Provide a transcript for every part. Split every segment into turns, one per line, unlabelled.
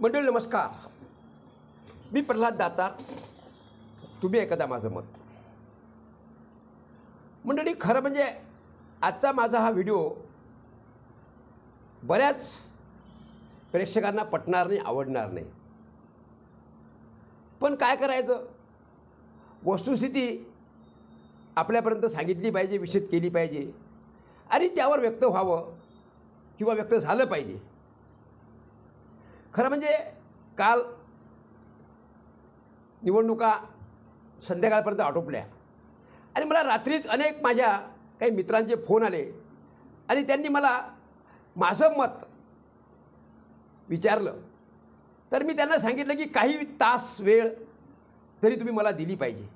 मंडळी नमस्कार. मी प्रल्हाद दातार. तुम्ही एखादा माझं मत. मंडळी खरं म्हणजे आजचा माझा हा व्हिडिओ बऱ्याच प्रेक्षकांना पटणार नाही आवडणार नाही. पण काय करायचं? वस्तुस्थिती आपल्यापर्यंत सांगितली पाहिजे विषद केली पाहिजे. आणि त्यावर व्यक्त व्हावं किंवा व्यक्त झालं पाहिजे. खरं म्हणजे काल निवडणुका संध्याकाळपर्यंत आटोपल्या. आणि मला रात्रीच अनेक माझ्या काही मित्रांचे फोन आले. आणि त्यांनी मला माझं मत विचारलं. तर मी त्यांना सांगितलं की काही तास वेळ तरी तुम्ही मला दिली पाहिजे.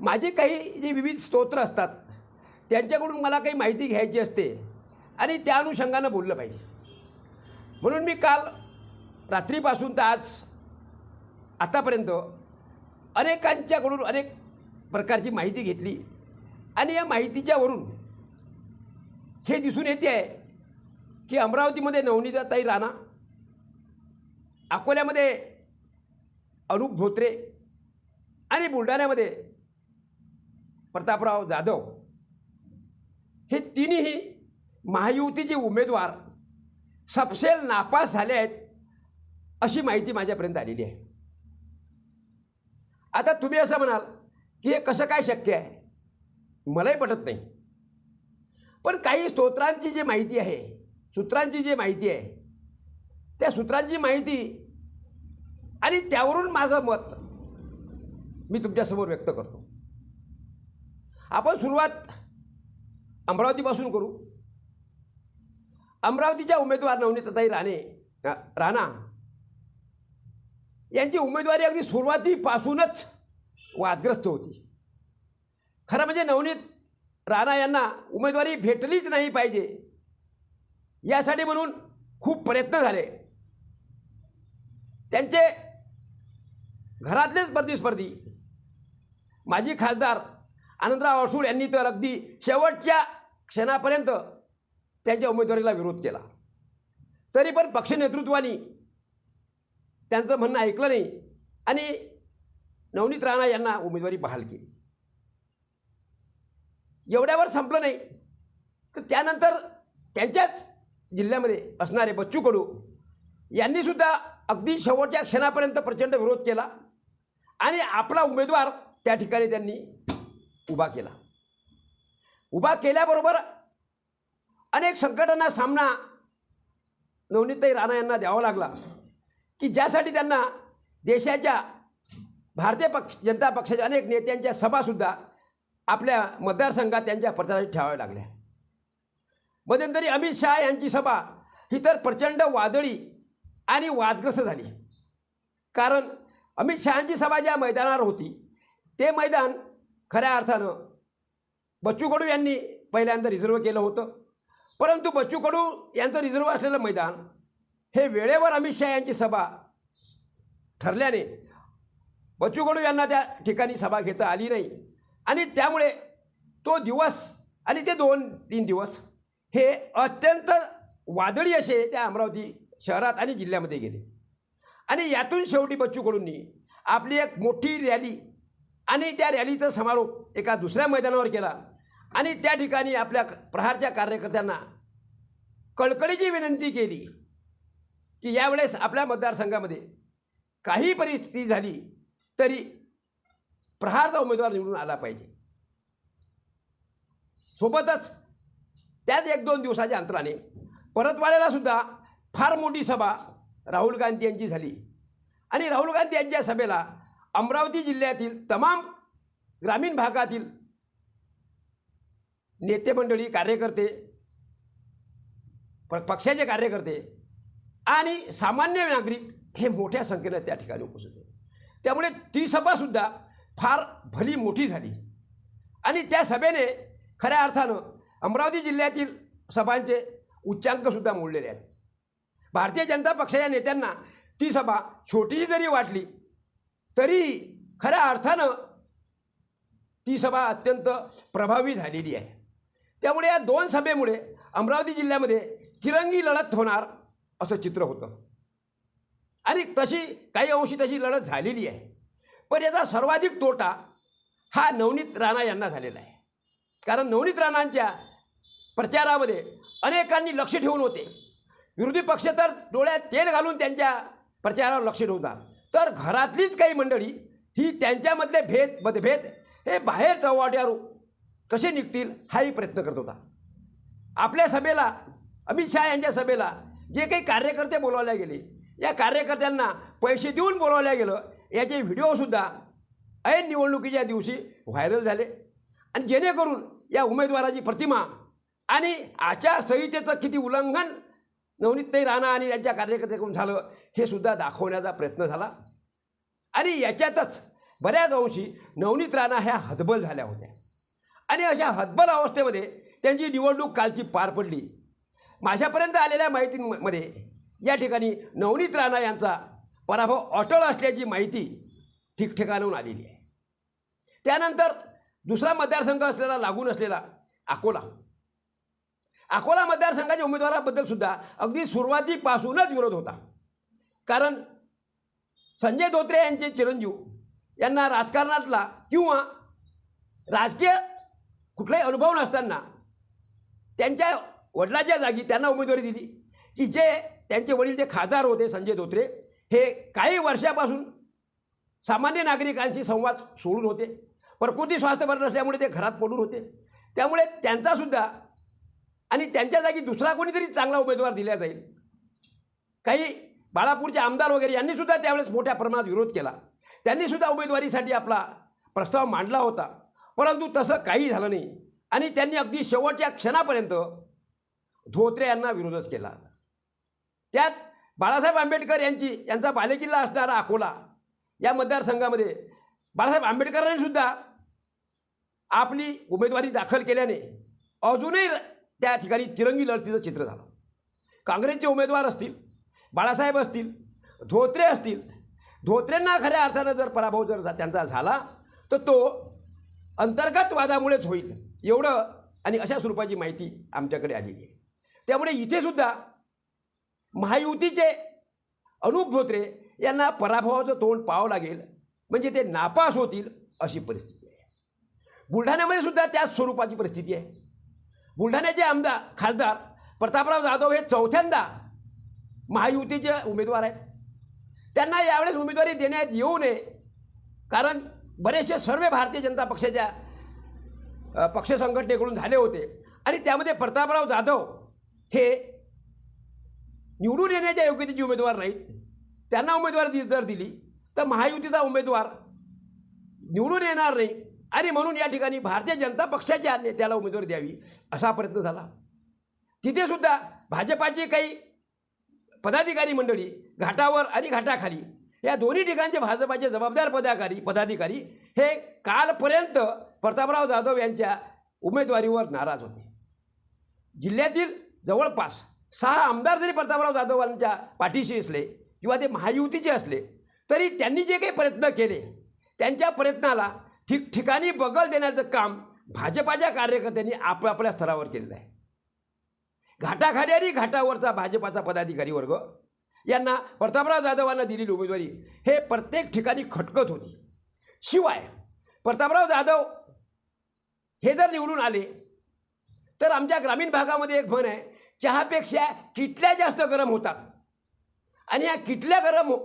माझे काही जे विविध स्तोत्र असतात त्यांच्याकडून मला काही माहिती घ्यायची असते आणि त्या अनुषंगानं बोललं पाहिजे. म्हणून मी काल रात्रीपासून तर आज आतापर्यंत अनेकांच्याकडून अनेक प्रकारची माहिती घेतली आणि या माहितीच्यावरून हे दिसून येते आहे की अमरावतीमध्ये नवनीताताई राणा अकोल्यामध्ये अनुप धोत्रे आणि बुलढाण्यामध्ये प्रतापराव जाधव हे तिन्ही महायुतीचे उमेदवार सपशेल नापास झाले आहेत. अशी माहिती माझ्यापर्यंत आलेली आहे. आता तुम्ही असं म्हणाल की हे कसं काय शक्य आहे? मलाही पटत नाही. पण काही स्तोत्रांची जी माहिती आहे सूत्रांची जी माहिती आहे त्या सूत्रांची माहिती आणि त्यावरून माझं मत मी तुमच्यासमोर व्यक्त करतो. आपण सुरुवात अमरावतीपासून करू. अमरावतीच्या उमेदवार नवनीताताई राणे राणा यांची उमेदवारी अगदी सुरुवातीपासूनच वादग्रस्त होती. खरं म्हणजे नवनीत राणा यांना उमेदवारी भेटलीच नाही पाहिजे. यासाठी म्हणून खूप प्रयत्न झाले. त्यांचे घरातलेच प्रतिस्पर्धी माजी खासदार आनंदराव अडसूळ यांनी तर अगदी शेवटच्या क्षणापर्यंत त्यांच्या उमेदवारीला विरोध केला. तरी पण पक्ष नेतृत्वाने त्यांचं म्हणणं ऐकलं नाही. आणि नवनीत राणा यांना उमेदवारी बहाल केली. एवढ्यावर संपलं नाही. तर त्यानंतर त्यांच्याच जिल्ह्यामध्ये असणारे बच्चू कडू यांनीसुद्धा अगदी शेवटच्या क्षणापर्यंत प्रचंड विरोध केला आणि आपला उमेदवार त्या ठिकाणी त्यांनी उभा केला. उभा केल्याबरोबर अनेक संकटांना सामना नवनीतताई राणा यांना द्यावा लागला. की ज्यासाठी त्यांना देशाच्या भारतीय पक्ष जनता पक्षाच्या अनेक नेत्यांच्या सभासुद्धा आपल्या मतदारसंघात त्यांच्या प्रचारात ठेवाव्या लागल्या. मध्यंतरी अमित शहा यांची सभा ही तर प्रचंड वादळी आणि वादग्रस्त झाली. कारण अमित शहांची सभा ज्या मैदानावर होती ते मैदान खऱ्या अर्थानं बच्चू कडू यांनी पहिल्यांदा रिझर्व केलं होतं. परंतु बच्चू कडू यांचं रिझर्व असलेलं मैदान हे वेळेवर अमित शहा यांची सभा ठरल्याने बच्चू कडू यांना त्या ठिकाणी सभा घेता आली नाही. आणि त्यामुळे तो दिवस आणि ते दोन तीन दिवस हे अत्यंत वादळी असे त्या अमरावती शहरात आणि जिल्ह्यामध्ये गेले. आणि यातून शेवटी बच्चू कडूंनी आपली एक मोठी रॅली आणि त्या रॅलीचा समारोप एका दुसऱ्या मैदानावर केला. आणि त्या ठिकाणी आपल्या प्रहारच्या कार्यकर्त्यांना कळकळीची विनंती केली. की यावेळेस आपल्या मतदारसंघामध्ये काही परिस्थिती झाली तरी प्रहारचा उमेदवार निवडून आला पाहिजे. सोबतच त्याच एक दोन दिवसाच्या अंतराने परतवाड्याला सुद्धा फार मोठी सभा राहुल गांधी यांची झाली. आणि राहुल गांधी यांच्या सभेला अमरावती जिल्ह्यातील तमाम ग्रामीण भागातील नेते मंडळी कार्यकर्ते पक्षाचे कार्यकर्ते आणि सामान्य नागरिक हे मोठ्या संख्येनं त्या ठिकाणी उपस्थित होते. त्यामुळे ती सभासुद्धा फार भली मोठी झाली. आणि त्या सभेने खऱ्या अर्थानं अमरावती जिल्ह्यातील सभांचे उच्चांकसुद्धा मोडलेले आहेत. भारतीय जनता पक्षाच्या नेत्यांना ती सभा छोटीशी जरी वाटली तरी खऱ्या अर्थानं ती सभा अत्यंत प्रभावी झालेली आहे. त्यामुळे या दोन सभेमुळे अमरावती जिल्ह्यामध्ये तिरंगी लढत होणार असं चित्र होतं. आणि तशी काही अंशी तशी लढत झालेली आहे. पण याचा सर्वाधिक तोटा हा नवनीत राणा यांना झालेला आहे. कारण नवनीत राणांच्या प्रचारामध्ये अनेकांनी लक्ष ठेवून होते. विरोधी पक्ष तर डोळ्यात तेल घालून त्यांच्या प्रचारावर लक्ष ठेवतात तर घरातलीच काही मंडळी ही त्यांच्यामधले भेद मतभेद हे बाहेर चव्हाट्यावर कसे निघतील हाही प्रयत्न करत होता. आपल्या सभेला अमित शहा यांच्या सभेला जे काही कार्यकर्ते बोलवले गेले या कार्यकर्त्यांना पैसे देऊन बोलवल्या गेलं याचे व्हिडिओसुद्धा ऐन निवडणुकीच्या दिवशी व्हायरल झाले. आणि जेणेकरून या उमेदवाराची प्रतिमा आणि आचारसंहितेचं किती उल्लंघन नवनीतताई राणा आणि यांच्या कार्यकर्त्याकडून झालं हे सुद्धा दाखवण्याचा प्रयत्न झाला. आणि याच्यातच बऱ्याच अंशी नवनीत राणा ह्या हतबल झाल्या होत्या. आणि अशा हतबल अवस्थेमध्ये त्यांची निवडणूक कालची पार पडली. माझ्यापर्यंत आलेल्या माहितीमध्ये या ठिकाणी नवनीत राणा यांचा पराभव अटळ असल्याची माहिती ठिकठिकाणाहून आलेली आहे. त्यानंतर दुसरा मतदारसंघ असलेला लागून असलेला अकोला. अकोला मतदारसंघाच्या उमेदवाराबद्दल सुद्धा अगदी सुरुवातीपासूनच विरोध होता. कारण संजय धोत्रे यांचे चिरंजीव यांना राजकारणातला किंवा राजकीय कुठलाही अनुभव नसताना त्यांच्या वडिलाच्या जागी त्यांना उमेदवारी दिली. की जे त्यांचे वडील जे खासदार होते संजय धोत्रे हे काही वर्षापासून सामान्य नागरिकांशी संवाद सोडून होते. प्रकृती स्वास्थ्य बरं नसल्यामुळे ते घरात पडून होते. त्यामुळे त्यांचासुद्धा आणि त्यांच्या जागी दुसरा कोणीतरी चांगला उमेदवार दिला जाईल. काही बाळापूरचे आमदार वगैरे यांनीसुद्धा त्यावेळेस मोठ्या प्रमाणात विरोध केला. त्यांनीसुद्धा उमेदवारीसाठी आपला प्रस्ताव मांडला होता. परंतु तसं काही झालं नाही. आणि त्यांनी अगदी शेवटच्या क्षणापर्यंत धोत्रे यांना विरोधच केला. त्यात बाळासाहेब आंबेडकर यांची यांचा बालेकिल्ला असणारा अकोला या मतदारसंघामध्ये बाळासाहेब आंबेडकरांनी सुद्धा आपली उमेदवारी दाखल केल्याने अजूनही त्या ठिकाणी तिरंगी लढतीचं चित्र झालं. काँग्रेसचे उमेदवार असतील बाळासाहेब असतील धोत्रे असतील धोत्रेंना खऱ्या अर्थानं जर पराभव जर झा- त्यांचा झाला तर तो अंतर्गत वादामुळेच होईल एवढं आणि अशा स्वरूपाची माहिती आमच्याकडे आलेली आहे. त्यामुळे इथे सुद्धा महायुतीचे अनुप धोत्रे यांना पराभवाचं तोंड पाहावं लागेल. म्हणजे ते नापास होतील अशी परिस्थिती आहे. बुलढाण्यामध्ये सुद्धा त्याच स्वरूपाची परिस्थिती आहे. बुलढाण्याचे आमदार खासदार प्रतापराव जाधव हे चौथ्यांदा महायुतीचे उमेदवार आहेत. त्यांना यावेळेस उमेदवारी देण्यात येऊ नये कारण बरेचसे सर्व भारतीय जनता पक्षाच्या पक्ष संघटनेकडून झाले होते. आणि त्यामध्ये प्रतापराव जाधव हे निवडून येण्याच्या योग्यतेचे उमेदवार नाहीत. त्यांना उमेदवार दि जर दिली तर महायुतीचा उमेदवार निवडून येणार नाही. आणि म्हणून या ठिकाणी भारतीय जनता पक्षाच्या नेत्याला उमेदवारी द्यावी असा प्रयत्न झाला. तिथेसुद्धा भाजपाचे काही पदाधिकारी मंडळी घाटावर आणि घाटाखाली या दोन्ही ठिकाणचे भाजपाचे जबाबदार पदाधिकारी पदाधिकारी हे कालपर्यंत प्रतापराव जाधव यांच्या उमेदवारीवर नाराज होते. जिल्ह्यातील जवळपास सहा आमदार जरी प्रतापराव जाधवांच्या पाठीशी असले किंवा ते महायुतीचे असले तरी त्यांनी जे काही प्रयत्न केले त्यांच्या प्रयत्नाला ठिकठिकाणी बगल देण्याचं काम भाजपाच्या कार्यकर्त्यांनी आपापल्या स्तरावर केलेलं आहे. घाटाखाली आणि घाटावरचा भाजपाचा पदाधिकारी वर्ग यांना प्रतापराव जाधवांना दिलेली उमेदवारी हे प्रत्येक ठिकाणी खटकत होती. शिवाय प्रतापराव जाधव हे जर निवडून आले तर आमच्या ग्रामीण भागामध्ये एक म्हण आहे चहापेक्षा किटल्या जास्त गरम होतात. आणि या किटल्या गरम हो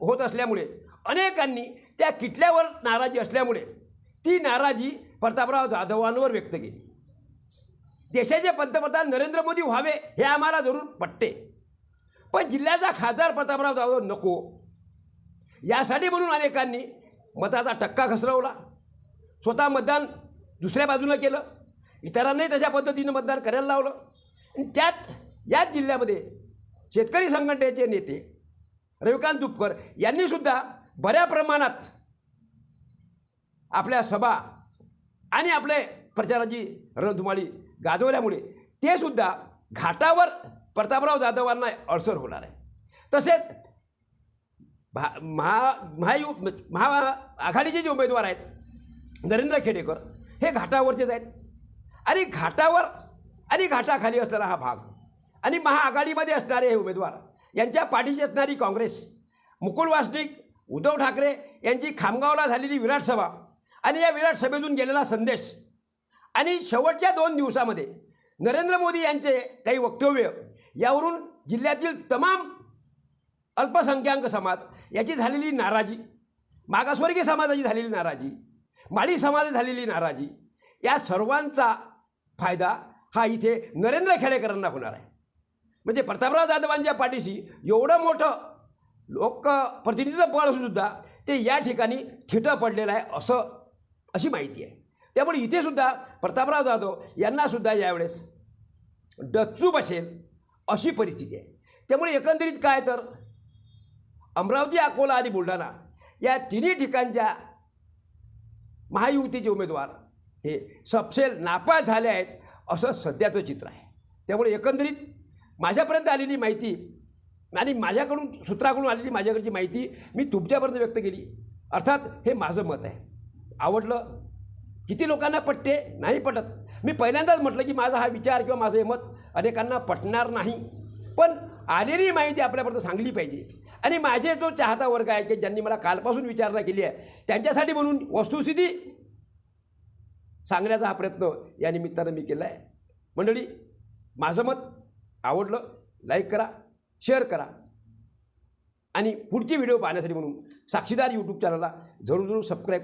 होत असल्यामुळे अनेकांनी त्या किटल्यावर नाराजी असल्यामुळे ती नाराजी प्रतापराव जाधवांवर व्यक्त केली. देशाचे पंतप्रधान नरेंद्र मोदी व्हावे हे आम्हाला जरूर पटते पण जिल्ह्याचा खासदार प्रतापराव जाधव नको. यासाठी म्हणून अनेकांनी मताचा टक्का घसरवला. स्वतः मतदान दुसऱ्या बाजूनं केलं. इतरांनाही तशा पद्धतीनं मतदान करायला लावलं. आणि त्यात याच जिल्ह्यामध्ये शेतकरी संघटनेचे नेते रविकांत दुपकर यांनीसुद्धा बऱ्या प्रमाणात आपल्या सभा आणि आपले प्रचाराची रणधुमाळी गाजवल्यामुळे ते सुद्धा घाटावर प्रतापराव जाधवांना अडसर होणार आहे. तसेच भा महा महायु महा आघाडीचे जे उमेदवार आहेत नरेंद्र खेडेकर हे घाटावरचेच आहेत. आणि घाटावर आणि घाटाखाली असणारा हा भाग. आणि महाआघाडीमध्ये असणारे हे उमेदवार यांच्या पाठीशी असणारी काँग्रेस मुकुल वासनिक उद्धव ठाकरे यांची खामगावला झालेली विराट सभा आणि या विराट सभेतून गेलेला संदेश आणि शेवटच्या दोन दिवसामध्ये नरेंद्र मोदी यांचे काही वक्तव्य यावरून जिल्ह्यातील तमाम अल्पसंख्याक समाज याची झालेली नाराजी मागासवर्गीय समाजाची झालेली नाराजी माळी समाजाची झालेली नाराजी या सर्वांचा फायदा हा इथे नरेंद्र खेडेकरांना होणार आहे. म्हणजे प्रतापराव जाधवांच्या पाठीशी एवढं मोठं लोकप्रतिनिधीचं बळ असूनसुद्धा ते या ठिकाणी थिटं पडलेलं आहे असं अशी माहिती आहे. त्यामुळे इथे सुद्धा प्रतापराव जाधव यांनासुद्धा यावेळेस डच्चू बसेल अशी परिस्थिती आहे. त्यामुळे एकंदरीत काय तर अमरावती अकोला आणि बुलढाणा या तिन्ही ठिकाणच्या महायुतीचे उमेदवार हे सपसेल नापास झाले आहेत असं सध्याचं चित्र आहे. त्यामुळे एकंदरीत माझ्यापर्यंत आलेली माहिती आणि माझ्याकडून सूत्राकडून आलेली माझ्याकडची माहिती मी तुमच्यापर्यंत व्यक्त केली. अर्थात हे माझं मत आहे. आवडलं किती लोकांना पटते? नाही पटत. मी पहिल्यांदाच म्हटलं की माझा हा विचार किंवा माझं हे मत अनेकांना पटणार नाही. पण आलेली माहिती आपल्यापर्यंत सांगली पाहिजे. आणि माझे जो चाहता वर्ग आहे की ज्यांनी मला कालपासून विचारणा केली आहे त्यांच्यासाठी म्हणून वस्तुस्थिती सांगण्याचा हा प्रयत्न या निमित्तानं मी केला आहे मंडळी माझं मत आवडलं लाईक करा शेअर करा. आणि पुढची व्हिडिओ पाहण्यासाठी म्हणून साक्षीदार यूट्यूब चॅनलला जरूर जरूर सबस्क्राईब